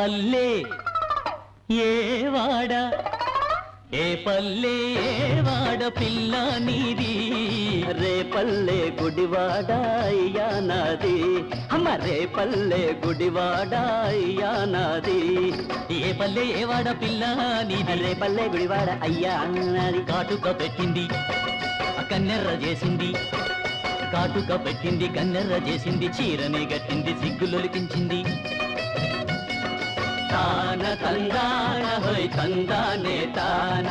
పల్లె ఏ వాడ? ఏ పల్లె ఏ వాడ పిల్ల నీది? రే పల్లె గుడివాడ అయ్యా నాది. అమ్మ రే పల్లె గుడివాడ అయ్యా నాది. ఏ పల్లె ఏ వాడ పిల్ల నీది? రే పల్లె గుడివాడ అయ్యా నాది. కాటుక పెట్టింది కన్నెర్ర చేసింది. కాటుక పెట్టింది కన్నెర్ర చేసింది చీరని గట్టింది సిగ్గులొలికించింది తందాన హోయ్ తందానే తాన?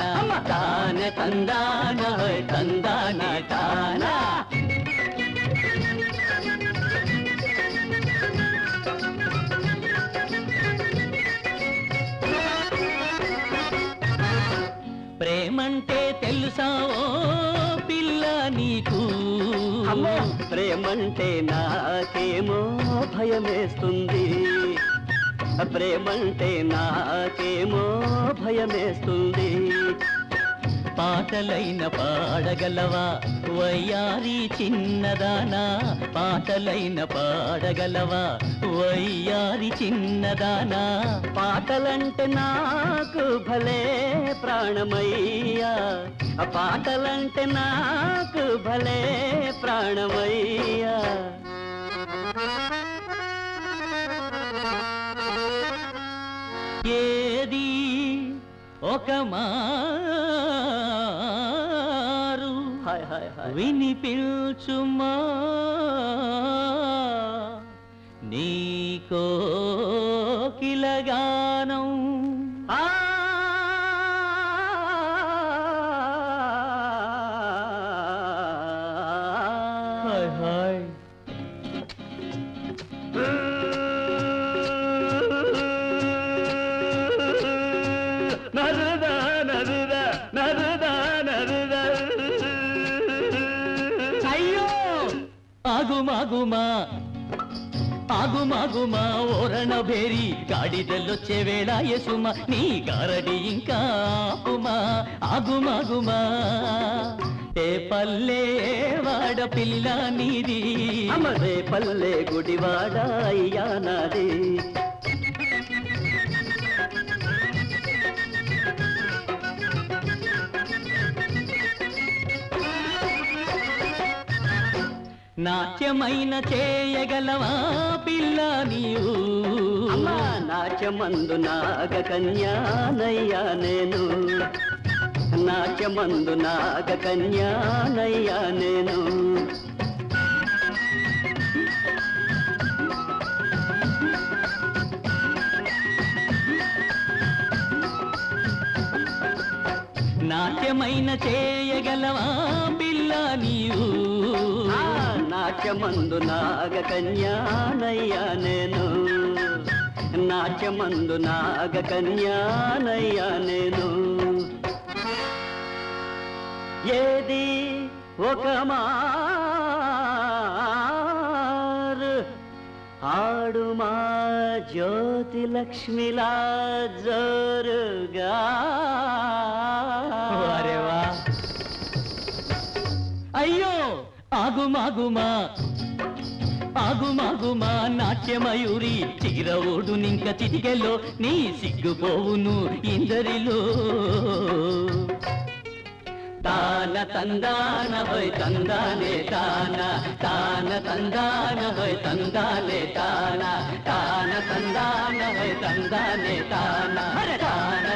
తాన తందాన హోయ్ తందానే తానా? ప్రేమంటే తెలుసా ఓ పిల్ల నీకు? ప్రేమంటే నాకేమో భయమేస్తుంది? ప్రేమంటే నాకేమో భయమేస్తుంది. పాటలైన పాడగలవా? వయ్యారి చిన్నదానా? పాటలైన పాడగలవా? వయ్యారి చిన్నదానా? పాటలంటే నాకు భలే ప్రాణమయ్యా. పాటలంటే నాకు భలే ప్రాణమయ్యా. ఒక మారు విని పిల్చుమా నీకో కిలగానం ఆగుమాగుమా ఆగుమాగుమా ఓరణ భేరి గాడిదెల్లొచ్చే వేళ యసుమ నీ గారడి ఇంకా ఆపుమా ఆగుమాగుమా ఏ పల్లె వాడ పిల్ల నీది? అమరే పల్లె గుడివాడ అయ్యా నాది? నాట్యమైన చేయగలవా పిల్ల నీవు? నాట్యమందు నాగ కన్యానయ్యా నేను. నాట్యమందు నాగ కన్యానయ్యా నేను. నాట్యమైన చేయగలవా పిల్ల నీవు? నాట్యమందు నాగ కన్యానయ్యా నేను. నాట్యమందు నాగ కన్యానయ్యా నేను. ఏది ఒక మారు? ఆడు మా జ్యోతి లక్ష్మిలా జోరుగా. ఆగుమాగుమా ఆగుమాగుమా నాట్యమయూరి చిగిరవుడు నింక చిటికెలో నీ సిగ్గుపోవును ఇందరిలో. తాన తందాన హోయ్ తందానే తాన తాన తందాన హోయ్ తందానే తాన తాన తందాన హోయ్ తందానే తాన తాన